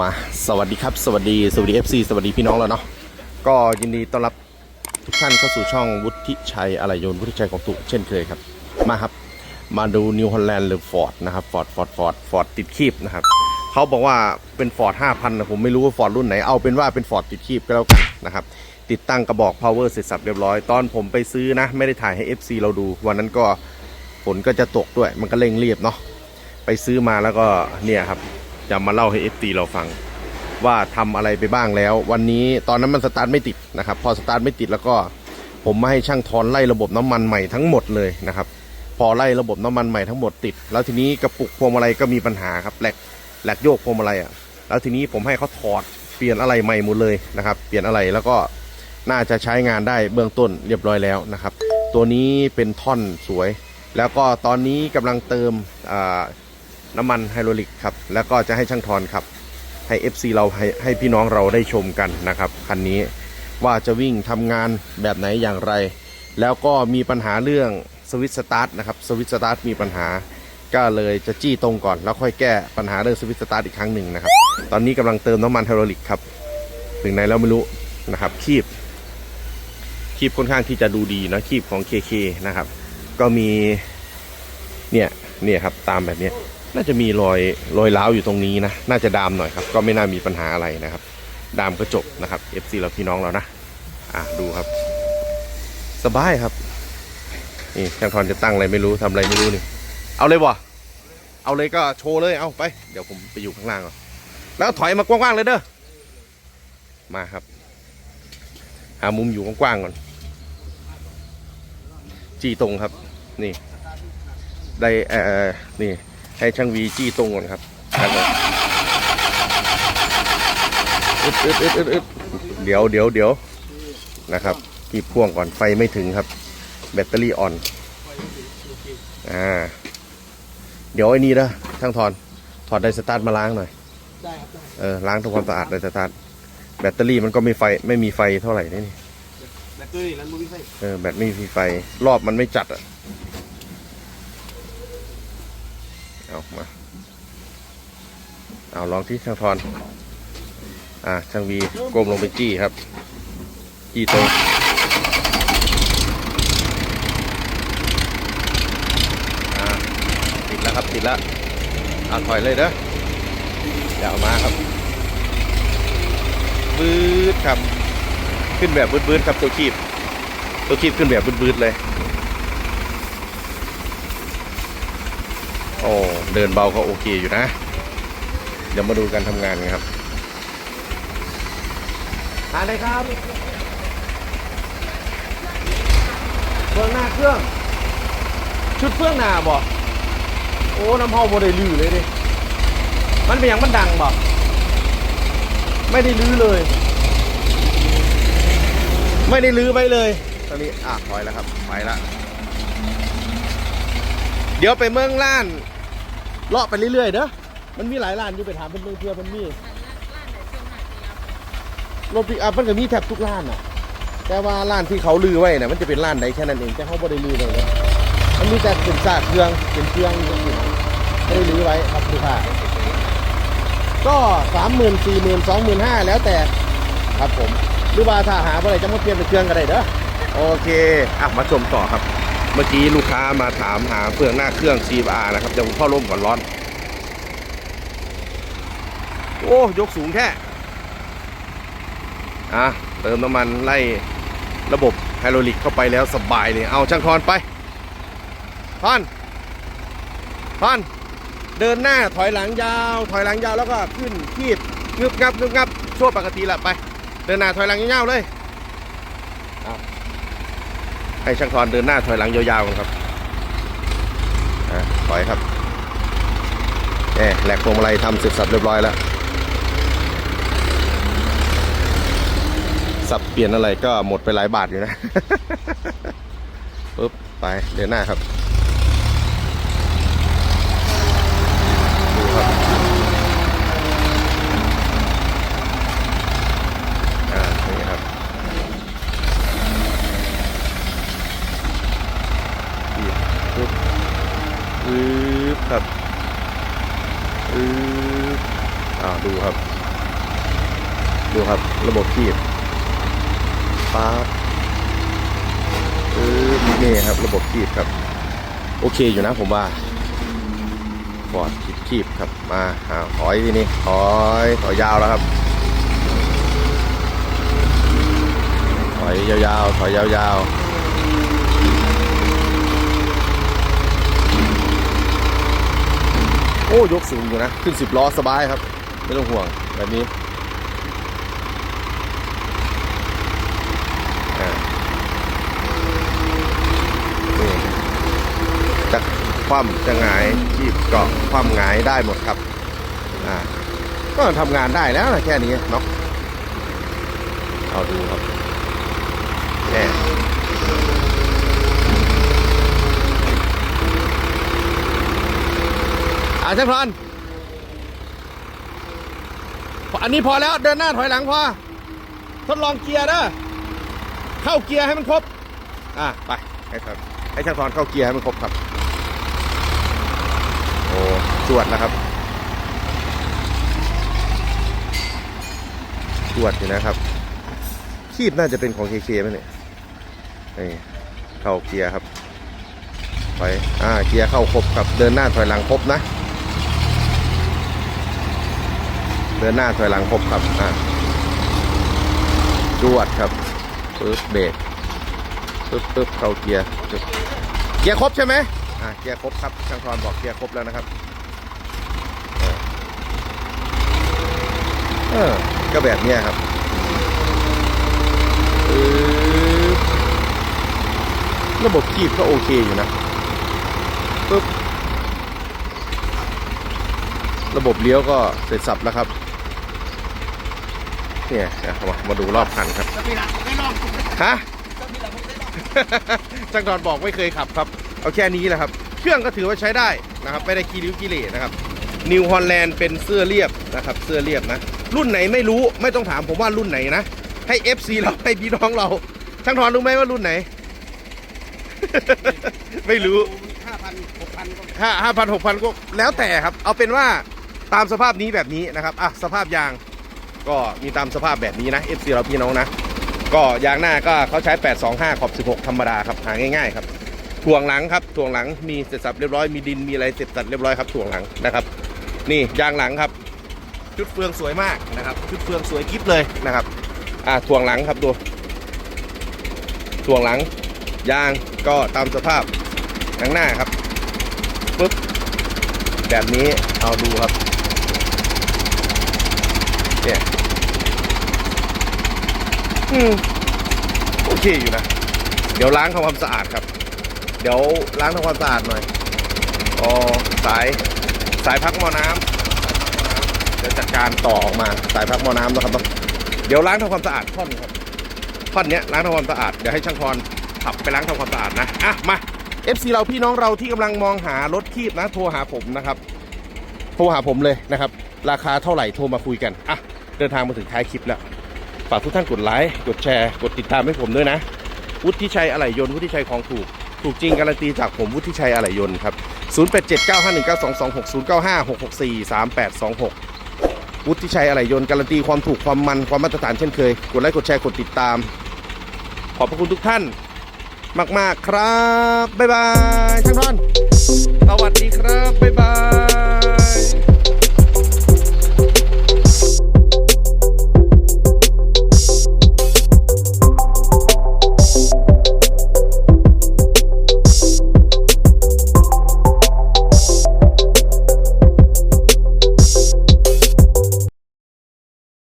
มาสวัสดีครับ สวัสดีสวัสดี FC สวัสดีพี่น้องแล้วเนาะก็ยินดีต้อนรับทุกท่านเข้าสู่ช่องวุฒิชัยอะไรยนวุฒิชัยของตุเช่นเคยครับ มาครับ มาดูนิวฮอลแลนด์หรือฟอร์ดนะครับฟอร์ดฟอร์ดฟอร์ดฟอร์ดติดคีบนะครับเขาบอกว่าเป็นฟอร์ด5,000นะผมไม่รู้ว่าฟอร์ดรุ่นไหนเอาเป็นว่าเป็นฟอร์ดติดคีบก็แล้วกันนะครับติดตั้งกระบอก power เสร็จสับเรียบร้อยตอนผมไปซื้อนะ ไม่ได้ถ่ายให้ FC เราดู วันนั้นก็ฝนก็จะตกด้วยมันก็เร่งรีบเนาะไปซื้อมาแล้วก็เนี่ยครับ จะมาเล่าให้ FC เราฟัง ว่าทำอะไรไปบ้างแล้ว วันนี้ตอนนั้นมันสตาร์ทไม่ติดนะครับ พอสตาร์ทไม่ติดแล้วก็ ผมมาให้ช่างทอนไล่ระบบน้ำมันใหม่ทั้งหมดเลยนะครับ พอไล่ระบบน้ำมันใหม่ทั้งหมดติด แล้วทีนี้กระปุกพวงมาลัยก็มีปัญหาครับแหลกแหลกโยกพวงมาลัยอะแล้วทีนี้ผมให้เขาถอดเปลี่ยนอะไรใหม่หมดเลยนะครับ เปลี่ยนอะไรแล้วก็น่าจะใช้งานได้เบื้องต้นเรียบร้อยแล้วนะครับ ตัวนี้เป็นท่อนสวย แล้วก็ตอนนี้กำลังเติมอ่า น้ำมันไฮโดรลิกครับ แล้วก็จะให้ช่างทอนครับ ให้ FC เราให้ให้พี่น้องเราได้ชมกันนะครับคันนี้ว่าจะวิ่งทำงานแบบไหนอย่างไร แล้วก็มีปัญหาเรื่องสวิตช์สตาร์ทนะครับสวิตช์สตาร์ทมีปัญหาก็เลยจะจี้ตรงก่อนแล้วค่อยแก้ปัญหาเรื่องสวิตช์สตาร์ทอีกครั้งหนึ่งนะครับ ตอนนี้กำลังเติมน้ำมันไฮดรอลิกครับถึงไหนแล้วไม่รู้นะครับ คีบ คีบค่อนข้างที่จะดูดีนะคีบของ KK นะครับ ก็มีเนี่ยเนี่ยครับตามแบบนี้ น่าจะมีรอยรอยร้าวอยู่ตรงนี้นะ น่าจะดามหน่อยครับ ก็ไม่น่ามีปัญหาอะไรนะครับ ดามก็จบนะครับ FC เราพี่น้องเรานะ อะดูครับ สบายครับ นี่ช่างทอนจะตั้งอะไรไม่รู้ทำอะไรไม่รู้นี่ เอาเลยวะเอาเลยก็โชว์เลย เอาไป เดี๋ยวผมไปอยู่ข้างล่างก่อน แล้วถอยมากว้างๆเลยเด้อ มาครับ หามุมอยู่กว้างๆก่อน จีตรงครับ นี่ ได้เอ่อนี่ ให้ช่างวีจี้ตรงก่อนครับแล้วก็อึดอึดอึดอึดอึดเดี๋ยวเดี๋ยวเดี๋ยวนะครับกีบพ่วงก่อนไฟไม่ถึงครับ แบตเตอรี่อ่อนอ่าเดี๋ยวไอ้นี่นะช่างถอนถอดไดสตาร์ทมาล้างหน่อยได้ครับได้เออล้างทำความสะอาดไดสตาร์ทแบตเตอรี่มันก็ไม่ไฟไม่มีไฟเท่าไหร่นี่แบตเตอรี่ร้านบุ้ยไฟเออแบตไม่มีไฟรอบมันไม่จัดอะ เอามา เอาลองที่ช่างทอน อ่าช่างวีก้มลงไปจี้ครับ จี้ตรงอ่าติดแล้วครับติดแล้วเอาถอยเลยเด้ออย่าเอามาครับบืดครับ ขึ้นแบบบืดๆครับตัวคีบ ตัวคีบขึ้นแบบบืดๆเลย โอ้เดินเบาก็โอเคอยู่นะ เดี๋ยวมาดูการทำงานกันครับทานเลยครับเฟืองหน้าเครื่อง ชุดเฟืองหน้าบอกโอ้น้ำพ่อโมได้ลื้อเลยดิมันเป็นอย่างมันดังบอกไม่ได้ลื้อเลย ไม่ได้ลื้อไปเลย ตอนนี้อะถอยแล้วครับไปแล้ว เดี๋ยวไปเมืองล้านเลาะไปเรื่อยๆเด้อมันมีหลายร้านอยู่ไปถามเพื่อนเพื่อมันมีรถปิกอัพมันก็มีแทบทุกร้านอะ แต่ว่าร้านที่เขาลือไว้น่ะมันจะเป็นร้านไหนแค่นั้นเองแต่เขาบ่ได้ลือเลยนะมันมีแต่เป็นซากเครื่องเป็นเครื่องอยู่ที่นั่นไม่ได้ลือไว้ครับลูกค้าก็สามหมื่นสี่หมื่นสองหมื่นห้าแล้วแต่ครับผมหรือว่าถ้าหาอะไรจะมาเปลี่ยนเป็นเครื่องก็ได้เด้อโอเคอะมาชมต่อครับ เมื่อกี้ลูกค้ามาถามหาเฟืองหน้าเครื่อง c ีบานะครับจะเข้าร่มก่อนร้อน โอ้ ยกสูงแค่ อะ เติมน้ำมันไล่ระบบไฮดรอลิกเข้าไปแล้วสบายเลย เอาช่างทอนไปทอนทอน เดินหน้าถอยหลังยาว ถอยหลังยาวแล้วก็ขึ้นคีบงึบงับงึบงับช่วงปกติแหละไป เดินหน้าถอยหลังยาวเลย ให้ช่างทอนเดินหน้าถอยหลังยาวๆครับถอยครับเอ๊ะแหลกพวงมาลัยทำเสร็จสับเรียบร้อยแล้ว สับเปลี่ยนอะไรก็หมดไปหลายบาทอยู่นะปุ๊บ ไปเดินหน้าครับ ดูครับ อ่านี่ครับบีบ ปุ๊บปึ๊บครับปึ๊บอ่าดูครับ ดูครับระบบคีบป๊าบเออนี่ครับ ระบบคีบครับ โอเคอยู่นะผมว่าฟอร์ดคีบคีบครับมาอ้าถอยทีนี้ถอยถอยยาวแล้วครับถอยยาวๆถอยยาวๆ โอ้ยกสูงอยู่นะ ขึ้นสิบล้อสบายครับ ไม่ต้องห่วงแบบนี้นี่จะคว่ำจะหงายจีบเกาะคว่ำหงายได้หมดครับ อ่า ก็ทำงานได้แล้วนะแค่นี้เนาะเอาดูครับแน่ อ่าช่างพรอนอันนี้พอแล้วเดินหน้าถอยหลังพอ ทดลองเกียร์เด้อเข้าเกียร์ให้มันครบ อะไปให้ครับให้ช่างทอนเข้าเกียร์ให้มันครบครับ โอ้จวดนะครับจวดอยู่นะครับ คีบน่าจะเป็นของเคเคไหมเนี่ยนี่เข้าเกียร์ครับไปอ่าเกียร์เข้าครบครับ เดินหน้าถอยหลังครบนะ เดินหน้าถอยหลังครบครับอะจวดครับปึ๊บเบรกปึ๊บปึ๊บเข้าเกียร์เกียร์ครบใช่ไหมอะเกียร์ครบครับช่างทอนบอกเกียร์ครบแล้วนะครับเออก็แบบเนี้ยครับปึ๊บระบบคีบก็โอเคอยู่นะปึ๊บระบบเลี้ยวก็เสร็จสับแล้วครับ เนี่ยเอามามาดูรอบคันครับจะมีหลักผมได้ลองฮะจะมีหลักผมได้ลองจังดอนบอกไม่เคยขับครับ เอาแค่นี้แหละครับ เครื่องก็ถือว่าใช้ได้นะครับ ไม่ได้กีริ้วกีเหร่นะครับนิวฮอลแลนด์เป็นเสื้อเรียบนะครับ เสื้อเรียบนะ รุ่นไหนไม่รู้ไม่ต้องถามผมว่ารุ่นไหนนะ ให้ FC เราให้พี่น้องเราช่างทอนรู้ไหมว่ารุ่นไหน ไม่รู้ห้าพันหกพันก็ห้าห้าพันหกพันก็แล้วแต่ครับ เอาเป็นว่าตามสภาพนี้แบบนี้นะครับอะสภาพยาง ก็มีตามสภาพแบบนี้นะ FC เราพี่น้องนะ ก็ยางหน้าก็เขาใช้ 825 ขอบ 16 ธรรมดาครับหาง่ายๆครับถ่วงหลังครับถ่วงหลังมีเสร็จสับเรียบร้อยมีดินมีอะไรเสร็จสับเรียบร้อยครับถ่วงหลังนะครับ นี่ยางหลังครับ ชุดเฟืองสวยมากนะครับ ชุดเฟืองสวยกิ๊บเลยนะครับอะถ่วงหลังครับดูถ่วงหลัง ยางก็ตามสภาพหนังหน้าครับปึ๊บแบบนี้เอาดูครับเนี่ย อืมโอเคอยู่นะ เดี๋ยวล้างทำความสะอาดครับ เดี๋ยวล้างทำความสะอาดหน่อยอ๋อสายสายพักหม้อน้ำเดี๋ยวจัดการต่อออกมาสายพักหม้อน้ำนะครับเดี๋ยวล้างทำความสะอาดท่อนครับท่อนเนี้ยล้างทำความสะอาดเดี๋ยวให้ช่างพรขับไปล้างทำความสะอาดนะอะมา FC เราพี่น้องเราที่กำลังมองหารถคีบนะ โทรหาผมนะครับ โทรหาผมเลยนะครับ ราคาเท่าไหร่โทรมาคุยกันอะเดินทางมาถึงท้ายคลิปแล้ว ฝากทุกท่านกดไลค์กดแชร์ กดติดตามให้ผมด้วยนะวุฒิชัยอะไหล่ยนต์วุฒิชัยของถูก ถูกจริงการันตีจากผมวุฒิชัยอะไหล่ยนต์ครับ 0879519226วุฒิชัยอะไหล่ยนต์การันตีความถูกความมันความมาตรฐานเช่นเคย กดไลค์กดแชร์กดติดตาม ขอบพระคุณทุกท่าน มาก ๆ ครับ บ๊ายบายช่างทอนสวัสดีครับ บ๊าย